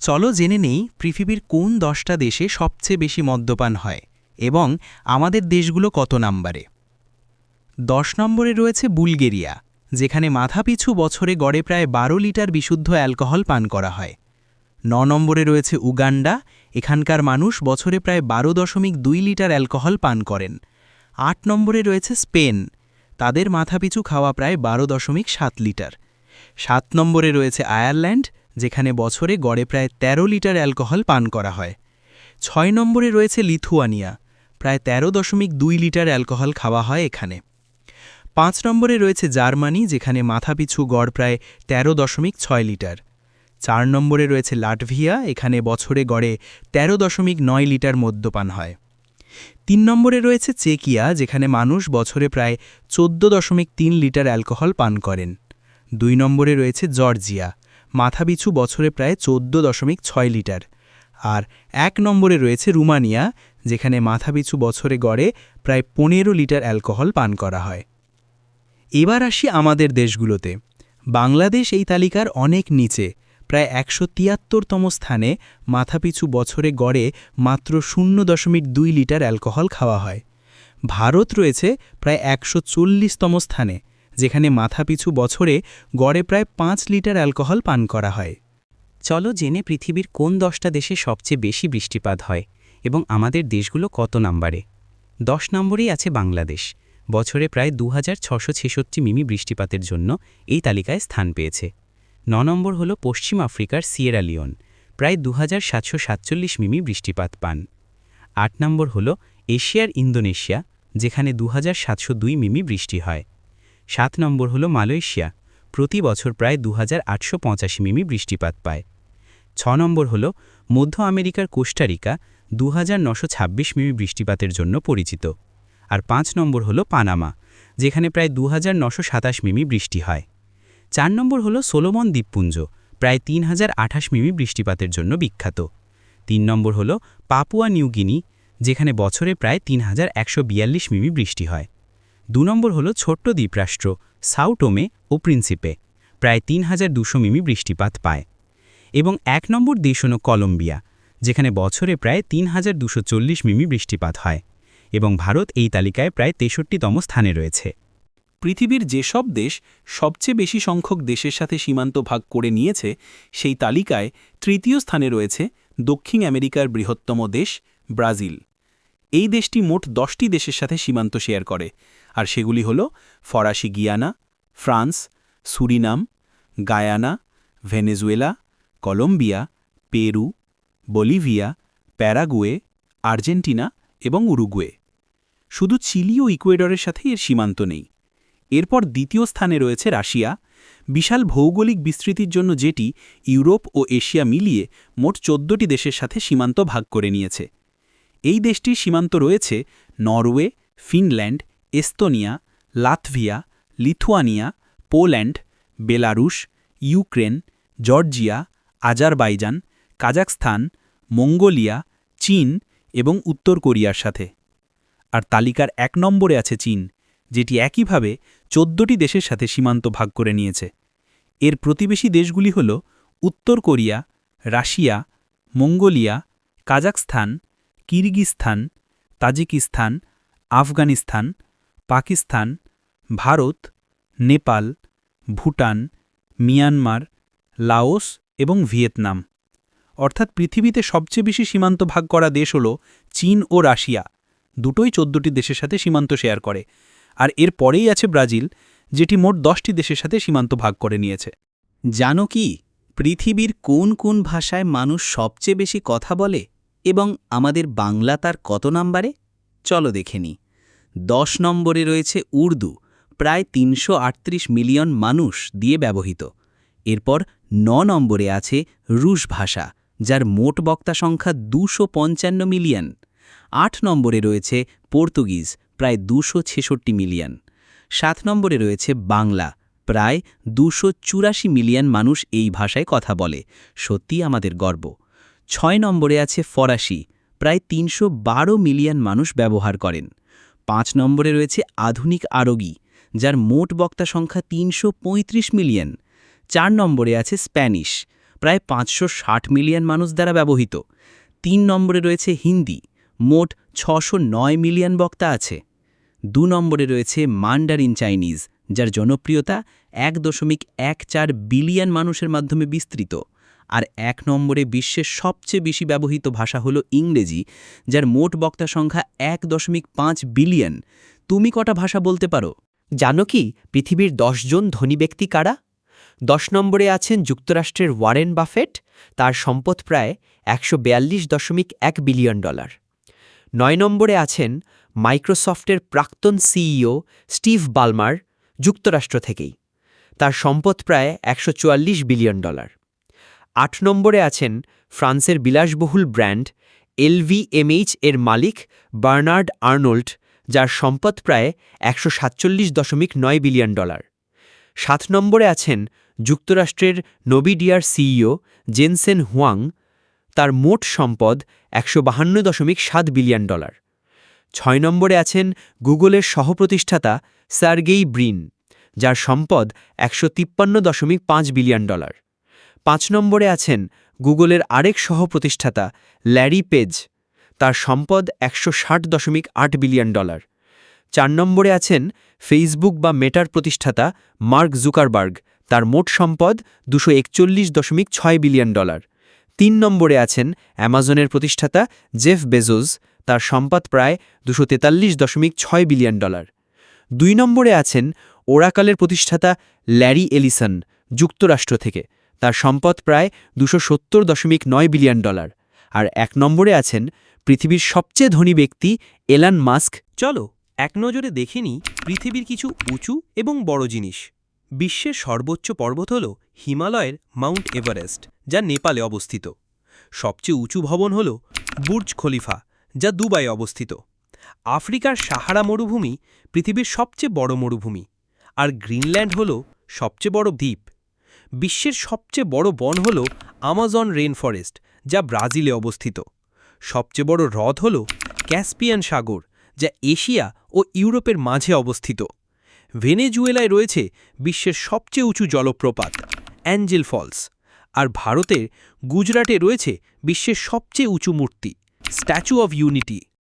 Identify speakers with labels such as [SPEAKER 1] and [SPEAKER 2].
[SPEAKER 1] চলো জেনে নেই পৃথিবীর কোন দশটা দেশে সবচেয়ে বেশি মদ্যপান হয় এবং আমাদের দেশগুলো কত নম্বরে? দশ নম্বরে রয়েছে বুলগেরিয়া, যেখানে মাথাপিছু বছরে গড়ে প্রায় বারো লিটার বিশুদ্ধ অ্যালকোহল পান করা হয়। ন নম্বরে রয়েছে উগান্ডা, এখানকার মানুষ বছরে প্রায় বারো দশমিক দুই লিটার অ্যালকোহল পান করেন। আট নম্বরে রয়েছে স্পেন, তাদের মাথাপিছু খাওয়া প্রায় বারো দশমিক সাত লিটার। সাত নম্বরে রয়েছে আয়ারল্যান্ড যেখানে বছরে গড়ে প্রায় ১৩ লিটার অ্যালকোহল পান করা হয়। ছয় নম্বরে রয়েছে লিথুয়ানিয়া, প্রায় ১৩ দশমিক দুই লিটার অ্যালকোহল খাওয়া হয় এখানে। পাঁচ নম্বরে রয়েছে জার্মানি, যেখানে মাথাপিছু গড় প্রায় ১৩ দশমিক ছয় লিটার। চার নম্বরে রয়েছে লাটভিয়া, এখানে বছরে গড়ে ১৩ দশমিক নয় লিটার মদ্যপান হয়। তিন নম্বরে রয়েছে চেকিয়া, যেখানে মানুষ বছরে প্রায় চোদ্দ দশমিক তিন লিটার অ্যালকোহল পান করেন। দুই নম্বরে রয়েছে জর্জিয়া মাথাপিছু বছরে প্রায় চোদ্দ দশমিক ছয় লিটার। আর এক নম্বরে রয়েছে রুমানিয়া, যেখানে মাথাপিছু বছরে গড়ে প্রায় পনেরো লিটার অ্যালকোহল পান করা হয়। এবার আসি আমাদের দেশগুলোতে। বাংলাদেশ এই তালিকার অনেক নিচে, প্রায় একশো তিয়াত্তরতম স্থানে মাথাপিছু বছরে গড়ে মাত্র শূন্য দশমিক দুই লিটার অ্যালকোহল খাওয়া হয়। ভারত রয়েছে প্রায় একশো চল্লিশতম স্থানে। যেখানে মাথাপিছু বছরে গড়ে প্রায় পাঁচ লিটার অ্যালকোহল পান করা হয়।
[SPEAKER 2] চলো জেনে পৃথিবীর কোন দশটা দেশে সবচেয়ে বেশি বৃষ্টিপাত হয় এবং আমাদের দেশগুলো কত নম্বরে। দশ নম্বরেই আছে বাংলাদেশ। বছরে প্রায় দু মিমি বৃষ্টিপাতের জন্য এই তালিকায় স্থান পেয়েছে। ন নম্বর হল পশ্চিম আফ্রিকার সিয়েরা লিওন। প্রায় দু হাজার সাতশো সাতচল্লিশ মিমি বৃষ্টিপাত পান। আট নম্বর হল এশিয়ার ইন্দোনেশিয়া, যেখানে দু হাজার সাতশো দুই মিমি বৃষ্টি হয়। সাত নম্বর হল মালয়েশিয়া। প্রতি বছর প্রায় দু হাজার আটশো পঁচাশি মিমি বৃষ্টিপাত পায়। ছ নম্বর হল মধ্য আমেরিকার কোস্টারিকা দু মিমি বৃষ্টিপাতের জন্য পরিচিত। আর পাঁচ নম্বর হল পানামা, যেখানে প্রায় দু মিমি বৃষ্টি হয়। চার নম্বর হল সোলোমন দ্বীপপুঞ্জ, প্রায় তিন হাজার আঠাশ মিমি বৃষ্টিপাতের জন্য বিখ্যাত। তিন নম্বর হল পাপুয়া নিউগিনি যেখানে বছরে প্রায় তিন হাজার একশো বিয়াল্লিশ মিমি বৃষ্টি হয়। দু নম্বর হল ছোট্ট দ্বীপরাষ্ট্র সাউটোমে ও প্রিন্সিপে। প্রায় তিন হাজার দুশো মিমি বৃষ্টিপাত পায়। এবং এক নম্বর দেশ হল কলম্বিয়া, যেখানে বছরে প্রায় তিন হাজার দুশো চল্লিশ মিমি বৃষ্টিপাত হয়। এবং ভারত এই তালিকায় প্রায় তেষট্টিতম স্থানে রয়েছে।
[SPEAKER 3] পৃথিবীর যেসব দেশ সবচেয়ে বেশি সংখ্যক দেশের সাথে সীমান্ত ভাগ করে নিয়েছে, সেই তালিকায় তৃতীয় স্থানে রয়েছে দক্ষিণ আমেরিকার বৃহত্তম দেশ ব্রাজিল। এই দেশটি মোট দশটি দেশের সাথে সীমান্ত শেয়ার করে, আর সেগুলি হল ফরাসি Guiana, France, Suriname, Guyana, Venezuela, Colombia, Peru, Bolivia, Paraguay, Argentina এবং উরুগুয়ে। শুধু চিলি ও ইকুয়েডরের সাথে এর সীমান্ত নেই। এরপর দ্বিতীয় স্থানে রয়েছে রাশিয়া, বিশাল ভৌগোলিক বিস্তৃতির জন্য যেটি ইউরোপ ও এশিয়া মিলিয়ে মোট চোদ্দটি দেশের সাথে সীমান্ত ভাগ করে নিয়েছে। এই দেশটির সীমান্ত রয়েছে Norway, Finland, Estonia Latvia Lithuania, Poland, Belarus, Ukraine, Georgia, Azerbaijan Kazakhstan Mongolia, চীন এবং উত্তর কোরিয়ার সাথে। আর তালিকার এক নম্বরে আছে চীন, যেটি একইভাবে চোদ্দটি দেশের সাথে সীমান্ত ভাগ করে নিয়েছে। এর প্রতিবেশী দেশগুলি হল উত্তর Korea, Russia, Mongolia Kazakhstan Kyrgyzstan Tajikistan Afghanistan Pakistan Bharat, Nepal, Bhutan, Myanmar, Laos এবং ভিয়েতনাম। অর্থাৎ পৃথিবীতে সবচেয়ে বেশি সীমান্ত ভাগ করা দেশ হল চীন ও রাশিয়া। দুটোই চোদ্দটি দেশের সাথে সীমান্ত শেয়ার করে। আর এর পরেই আছে ব্রাজিল, যেটি মোট দশটি দেশের সাথে সীমান্ত ভাগ করে নিয়েছে।
[SPEAKER 2] জানো কি, পৃথিবীর কোন কোন ভাষায় মানুষ সবচেয়ে বেশি কথা বলে? এবং আমাদের বাংলা তার কত নম্বরে? চলো দেখে নি। দশ নম্বরে রয়েছে উর্দু, প্রায় তিনশো আটত্রিশ মিলিয়ন মানুষ দিয়ে ব্যবহৃত। এরপর ন নম্বরে আছে রুশ ভাষা, যার মোট বক্তা সংখ্যা দুশো মিলিয়ন। আট নম্বরে রয়েছে পর্তুগিজ, প্রায় দুশো মিলিয়ন। সাত নম্বরে রয়েছে বাংলা, প্রায় দুশো মিলিয়ন মানুষ এই ভাষায় কথা বলে। সত্যি আমাদের গর্ব। ছয় নম্বরে আছে ফরাসি, প্রায় তিনশো বারো মিলিয়ন মানুষ ব্যবহার করেন। পাঁচ নম্বরে রয়েছে আধুনিক আরগি, যার মোট বক্তা সংখ্যা তিনশো পঁয়ত্রিশ মিলিয়ন। চার নম্বরে আছে স্প্যানিশ,
[SPEAKER 1] প্রায় পাঁচশো ষাট মিলিয়ন মানুষ দ্বারা ব্যবহৃত। তিন নম্বরে রয়েছে হিন্দি, মোট ছশো মিলিয়ন বক্তা আছে। দু নম্বরে রয়েছে মান্ডারিন চাইনিজ, যার জনপ্রিয়তা এক দশমিক এক চার বিলিয়ন মানুষের মাধ্যমে বিস্তৃত। আর এক নম্বরে বিশ্বের সবচেয়ে বেশি ব্যবহৃত ভাষা হল ইংরেজি, যার মোট বক্তা সংখ্যা এক দশমিক পাঁচ বিলিয়ন। তুমি কটা ভাষা বলতে পারো?
[SPEAKER 4] জানো কি, পৃথিবীর জন ধনী ব্যক্তি কারা? দশ নম্বরে আছেন যুক্তরাষ্ট্রের ওয়ারেন বাফেট, তার সম্পদ প্রায় একশো দশমিক এক বিলিয়ন ডলার। নয় নম্বরে আছেন মাইক্রোসফটের প্রাক্তন সিইও স্টিভ বালমার, যুক্তরাষ্ট্র থেকেই। তার সম্পদ প্রায় একশো চুয়াল্লিশ বিলিয়ন ডলার। আট নম্বরে আছেন ফ্রান্সের বিলাসবহুল ব্র্যান্ড এলভিএমএইচ এর মালিক বার্নার্ড আর্নোল্ড, যার সম্পদ প্রায় একশো সাতচল্লিশ দশমিক নয় বিলিয়ন ডলার। সাত নম্বরে আছেন যুক্তরাষ্ট্রের নোবিডিয়ার সিইও জেনসেন হুয়াং, তার মোট সম্পদ একশো দশমিক সাত বিলিয়ন ডলার। ছয় নম্বরে আছেন গুগলের সহপ্রতিষ্ঠাতা সার্গেই ব্রিন, যার সম্পদ একশো তিপ্পান্ন দশমিক পাঁচ বিলিয়ন ডলার। পাঁচ নম্বরে আছেন গুগলের আরেক সহপ্রতিষ্ঠাতা, ল্যারি পেজ। তার সম্পদ একশো ষাট দশমিক আট বিলিয়ন ডলার। চার নম্বরে আছেন ফেসবুক বা মেটার প্রতিষ্ঠাতা, মার্ক জুকারবার্গ। তার মোট সম্পদ দুশো দশমিক ছয় বিলিয়ন ডলার। তিন নম্বরে আছেন অ্যামাজনের প্রতিষ্ঠাতা, জেফ বেজোস। তার সম্পদ প্রায় দুশো দশমিক ছয় বিলিয়ন ডলার। দুই নম্বরে আছেন ওরাকালের প্রতিষ্ঠাতা, ল্যারি এলিসন, যুক্তরাষ্ট্র থেকে। তার সম্পদ প্রায় দুশো সত্তর দশমিক নয় বিলিয়ন ডলার। আর এক নম্বরে আছেন পৃথিবীর সবচেয়ে ধনী ব্যক্তি এলান মাস্ক।
[SPEAKER 5] চলো, এক নজরে দেখে নিই পৃথিবীর কিছু উঁচু এবং বড় জিনিস। বিশ্বের সর্বোচ্চ পর্বত হল হিমালয়ের মাউন্ট এভারেস্ট, যা নেপালে অবস্থিত। সবচেয়ে উঁচু ভবন হল বুর্জ খলিফা, যা দুবাই অবস্থিত। আফ্রিকার সাহারা মরুভূমি পৃথিবীর সবচেয়ে বড় মরুভূমি। আর গ্রিনল্যান্ড হল সবচেয়ে বড় দ্বীপ। বিশ্বের সবচেয়ে বড় বন হল আমাজন রেন ফরেস্ট যা ব্রাজিলে অবস্থিত। সবচেয়ে বড় হ্রদ হল ক্যাসপিয়ান সাগর, যা এশিয়া ও ইউরোপের মাঝে অবস্থিত। ভেনেজুয়েলায় রয়েছে বিশ্বের সবচেয়ে উঁচু জলপ্রপাত, অ্যাঞ্জেল ফলস, আর ভারতের গুজরাটে রয়েছে বিশ্বের সবচেয়ে উঁচু মূর্তি, স্ট্যাচু অব ইউনিটি।